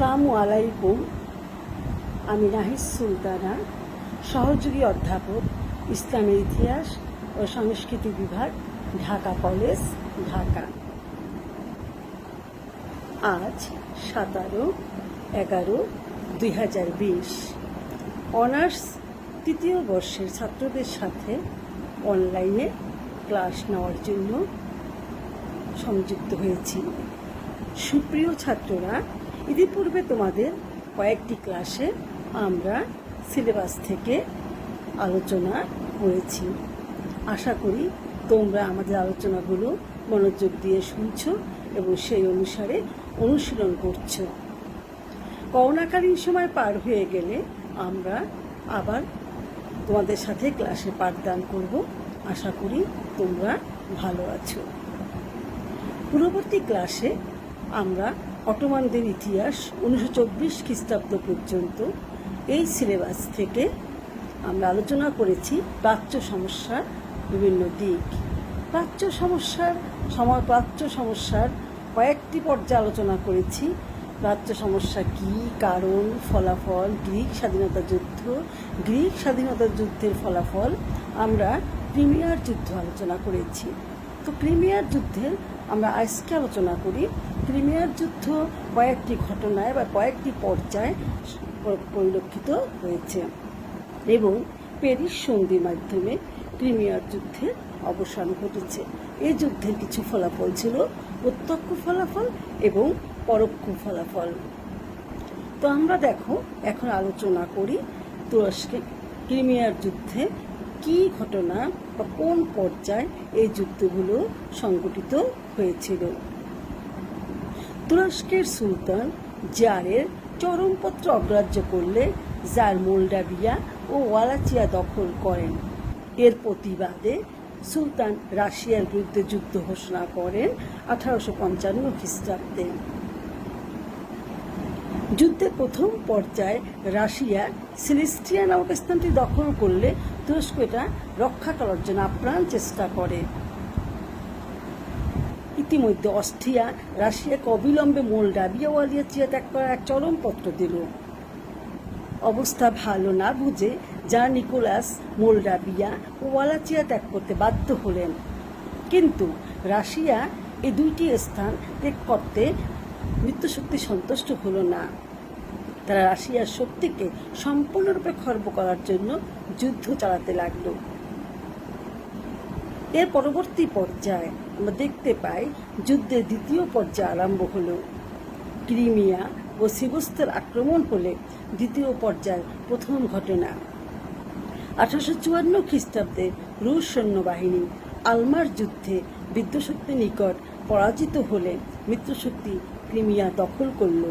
আসসালামু আলাইকুম। আমি নাহিদ সুলতানা, সহযোগী অধ্যাপক, ইসলামের ইতিহাস ও সংস্কৃতি বিভাগ, ঢাকা কলেজ, ঢাকা। আজ সতেরো এগারো দুই হাজার বিশ। অনার্স তৃতীয় বর্ষের ছাত্রদের সাথে অনলাইনে ক্লাস নেওয়ার জন্য সংযুক্ত হয়েছি। সুপ্রিয় ছাত্ররা ইতিপূর্বে তোমাদের কয়েকটি ক্লাসে আমরা সিলেবাস থেকে আলোচনা করেছি। আশা করি তোমরা আমাদের আলোচনাগুলো মনোযোগ দিয়ে শুনছো এবং সেই অনুসারে অনুশীলন করছ। করোনাকালীন সময় পার হয়ে গেলে আমরা আবার তোমাদের সাথে ক্লাসে পাঠদান করব। আশা করি তোমরা ভালো আছো। পূর্ববর্তী ক্লাসে আমরা অটোমানদের ইতিহাস উনিশশো চব্বিশ খ্রিস্টাব্দ পর্যন্ত। এই সিলেবাস থেকে আমরা আলোচনা করেছি প্রাচ্য সমস্যার বিভিন্ন দিক। প্রাচ্য সমস্যার সময় প্রাচ্য সমস্যার কয়েকটি পর্যায়ে আলোচনা করেছি। প্রাচ্য সমস্যা কি, কারণ, ফলাফল, গ্রিক স্বাধীনতা যুদ্ধ। গ্রিক স্বাধীনতা যুদ্ধের ফলাফল আমরা ক্রিমিয়ার যুদ্ধ আলোচনা করেছি। তো ক্রিমিয়ার যুদ্ধের আমরা আজকে আলোচনা করি ক্রিমিয়ার যুদ্ধ কয়েকটি ঘটনায় বা কয়েকটি পর্যায়ে পরিলক্ষিত হয়েছে এবং প্যারিস সন্ধির মাধ্যমে ক্রিমিয়ার যুদ্ধের অবসান ঘটেছে। এই যুদ্ধের কিছু ফলাফল ছিল প্রত্যক্ষ ফলাফল এবং পরোক্ষ ফলাফল। তো আমরা দেখো, এখন আলোচনা করি তুরস্কে ক্রিমিয়ার যুদ্ধে কি ঘটনা বা কোন পর্যায়ে এই যুদ্ধগুলো সংগঠিত হয়েছিল। তুরস্কের সুলতান জারের চরমপত্র অগ্রাহ্য করলে জার মোল্ডাভিয়া ও ওয়ালাচিয়া দখল করেন। এর প্রতিবাদে সুলতান রাশিয়ার বিরুদ্ধে যুদ্ধ ঘোষণা করেন আঠারোশো পঞ্চান্ন খ্রিস্টাব্দে। যুদ্ধের প্রথম পর্যায়ে রাশিয়া সিলিস্টিয়া নামক স্থানটি দখল করলে তুরস্ক এটা রক্ষা করার জন্য আপ্রাণ চেষ্টা করে। ইতিমধ্যে অস্ট্রিয়া রাশিয়াকে অবিলম্বে মোলডাভিয়া ওয়ালিয়াচিয়া ত্যাগ করার এক চরম পত্র দিল। অবস্থা ভালো না বুঝে যা নিকোলাস মোলডাভিয়া ও ওয়ালাচিয়া ত্যাগ করতে বাধ্য হলেন। কিন্তু রাশিয়া এই দুইটি স্থান ত্যাগ করতে মৃত্যুশক্তি সন্তুষ্ট হলো না। তারা রাশিয়ার শক্তিকে সম্পূর্ণরূপে খর্ব করার জন্য যুদ্ধ চালাতে লাগল। এর পরবর্তী পর্যায়ে আমরা দেখতে পাই যুদ্ধের দ্বিতীয় পর্যায়ে আরম্ভ হলো। ক্রিমিয়া ও সিবস্তের আক্রমণ হলে দ্বিতীয় পর্যায়ের প্রথম ঘটনা। আঠারোশো চুয়ান্ন খ্রিস্টাব্দে রুশ সৈন্যবাহিনী আলমার যুদ্ধে বিদ্যশক্তির নিকট পরাজিত হলে মিত্রশক্তি ক্রিমিয়া দখল করল।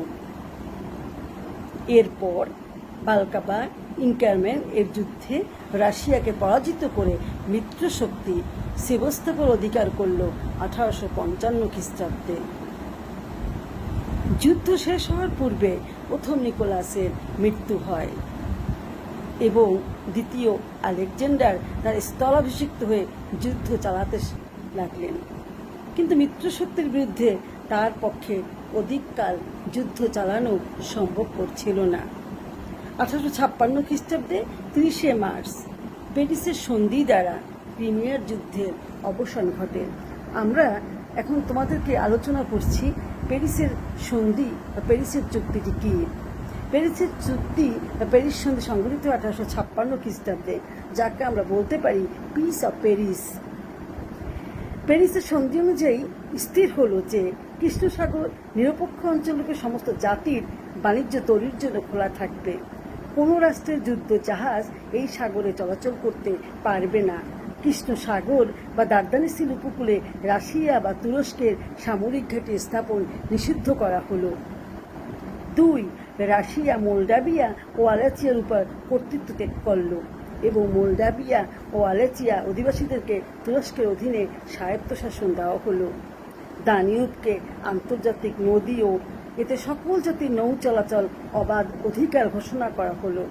এরপর বালকাবা ইনকারম্যান এর যুদ্ধে রাশিয়াকে পরাজিত করে মিত্রশক্তি সেবস্তাপর অধিকার করল আঠারোশো পঞ্চান্ন খ্রিস্টাব্দে। যুদ্ধ শেষ হওয়ার পূর্বে প্রথম নিকোলাসের মৃত্যু হয় এবং দ্বিতীয় আলেকজান্ডার তার স্থলাভিষিক্ত হয়ে যুদ্ধ চালাতে লাগলেন। কিন্তু মিত্রশক্তির বিরুদ্ধে তার পক্ষে অধিককাল যুদ্ধ চালানো সম্ভবপর ছিল না। আঠারোশো ছাপ্পান্ন খ্রিস্টাব্দে তিরিশে মার্চ প্যারিসের সন্ধি দ্বারা ক্রিমিয়ার যুদ্ধের অবসান ঘটে। আমরা এখন তোমাদেরকে আলোচনা করছি প্যারিসের সন্ধি বা প্যারিসের চুক্তিটি কী? প্যারিসের চুক্তি বা প্যারিস সন্ধি সংগঠিত আঠারোশো ছাপ্পান্ন খ্রিস্টাব্দে, যাকে আমরা বলতে পারি পিস অফ প্যারিস প্যারিসের সন্ধি অনুযায়ী স্থির হলো যে কৃষ্ণসাগর নিরপেক্ষ অঞ্চলকে সমস্ত জাতির বাণিজ্য তৈরির জন্য খোলা থাকবে। কোনো রাষ্ট্রের যুদ্ধ জাহাজ এই সাগরে চলাচল করতে পারবে না। কৃষ্ণ সাগর বা দার্দানিসিল উপকূলে রাশিয়া বা তুরস্কের সামরিক ঘাঁটি স্থাপন নিষিদ্ধ করা হলো। দুই, রাশিয়া মোলডাভিয়া ও আলাচিয়ার উপর কর্তৃত্ব ত্যাগ করল এবং মোলডাভিয়া ও আলাচিয়া অধিবাসীদেরকে তুরস্কের অধীনে স্বায়ত্তশাসন দেওয়া হলো। দানিউবকে আন্তর্জাতিক নদী ও এতে সকল জাতির নৌ চলাচল অবাধ অধিকার ঘোষণা করা হলো।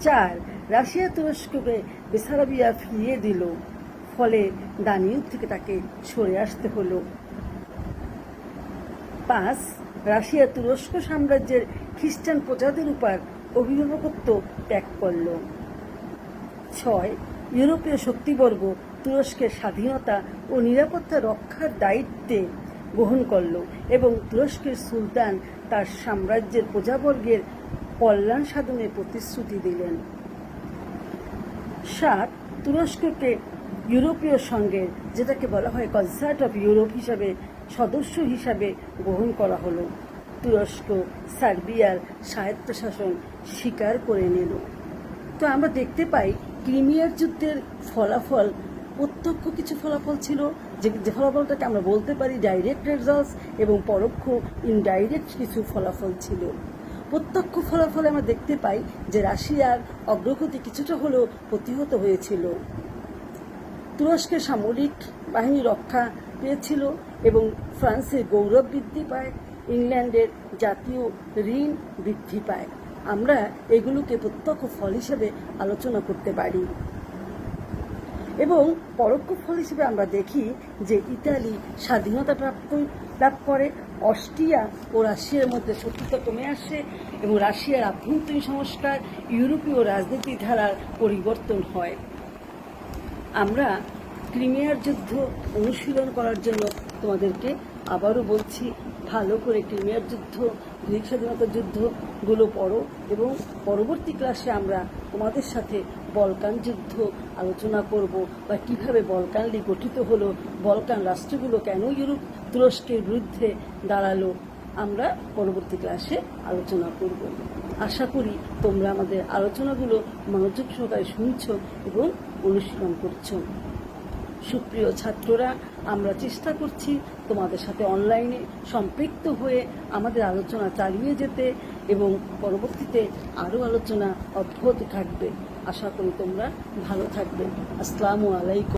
চার, রাশিয়া তুরস্ককে বেসারাবিয়া ফিরিয়ে দিল। ফলে দানিউব থেকে তাকে সরে আসতে হলো। পাঁচ, রাশিয়া তুরস্ক সাম্রাজ্যের খ্রিস্টান প্রজাদের উপর অভিভাবকত্ব ত্যাগ করল। ছয়, ইউরোপীয় শক্তিবর্গ তুরস্কের স্বাধীনতা ও নিরাপত্তা রক্ষার দায়িত্বে গ্রহণ করল এবং তুরস্কের সুলতান তার সাম্রাজ্যের প্রজাবর্গের কল্যাণ সাধনের প্রতিশ্রুতি দিলেন। সাত, তুরস্ককে ইউরোপীয় সংঘের যেটাকে বলা হয় কনসার্ট অফ ইউরোপ হিসাবে, সদস্য হিসাবে গ্রহণ করা হলো। তুরস্ক, সার্বিয়ার স্বায়ত্তশাসন স্বীকার করে নিল। তো আমরা দেখতে পাই, ক্রিমিয়ার যুদ্ধের ফলাফল, প্রত্যক্ষ কিছু ফলাফল ছিল? যে যে ফলাফলটাকে আমরা বলতে পারি ডাইরেক্ট রেজাল্টস এবং পরোক্ষ ইনডাইরেক্ট কিছু ফলাফল ছিল। প্রত্যক্ষ ফলাফলে আমরা দেখতে পাই যে রাশিয়ার অগ্রগতি কিছুটা হলেও প্রতিহত হয়েছিল। তুরস্কের সামরিক বাহিনী রক্ষা পেয়েছিল এবং ফ্রান্সের গৌরব বৃদ্ধি পায়, ইংল্যান্ডের জাতীয় ঋণ বৃদ্ধি পায়। আমরা এগুলোকে প্রত্যক্ষ ফল হিসেবে আলোচনা করতে পারি। এবং পরোক্ষ ফল হিসেবে আমরা দেখি যে ইতালি স্বাধীনতা প্রাপ্ত, লাভ করে, অস্ট্রিয়া ও রাশিয়ার মধ্যে শত্রুতা কমে আসে এবং রাশিয়ার আভ্যন্তরীণ সংস্কার, ইউরোপীয় রাজনীতি ধারার পরিবর্তন হয়। আমরা ক্রিমিয়ার যুদ্ধ অনুশীলন করার জন্য তোমাদেরকে আবারও বলছি, ভালো করে ক্রিমিয়ার যুদ্ধ গ্রিক স্বাধীনতা যুদ্ধগুলো পড়ো এবং পরবর্তী ক্লাসে আমরা তোমাদের সাথে বলকান যুদ্ধ আলোচনা করব বা কীভাবে বলকান লীগ গঠিত হলো, বলকান রাষ্ট্রগুলো কেন ইউরোপ তুরস্কের বিরুদ্ধে দাঁড়াল, আমরা পরবর্তী ক্লাসে আলোচনা করব। আশা করি তোমরা আমাদের আলোচনাগুলো মনোযোগ সহকারে শুনছ এবং অনুশীলন করছ। সুপ্রিয় ছাত্ররা, আমরা চেষ্টা করছি তোমাদের সাথে অনলাইনে সম্পৃক্ত হয়ে আমাদের আলোচনা চালিয়ে যেতে এবং পরবর্তীতে আরও আলোচনা অব্যাহত থাকবে। আশা করি তোমরা ভালো থাকবে। আসসালামু আলাইকুম।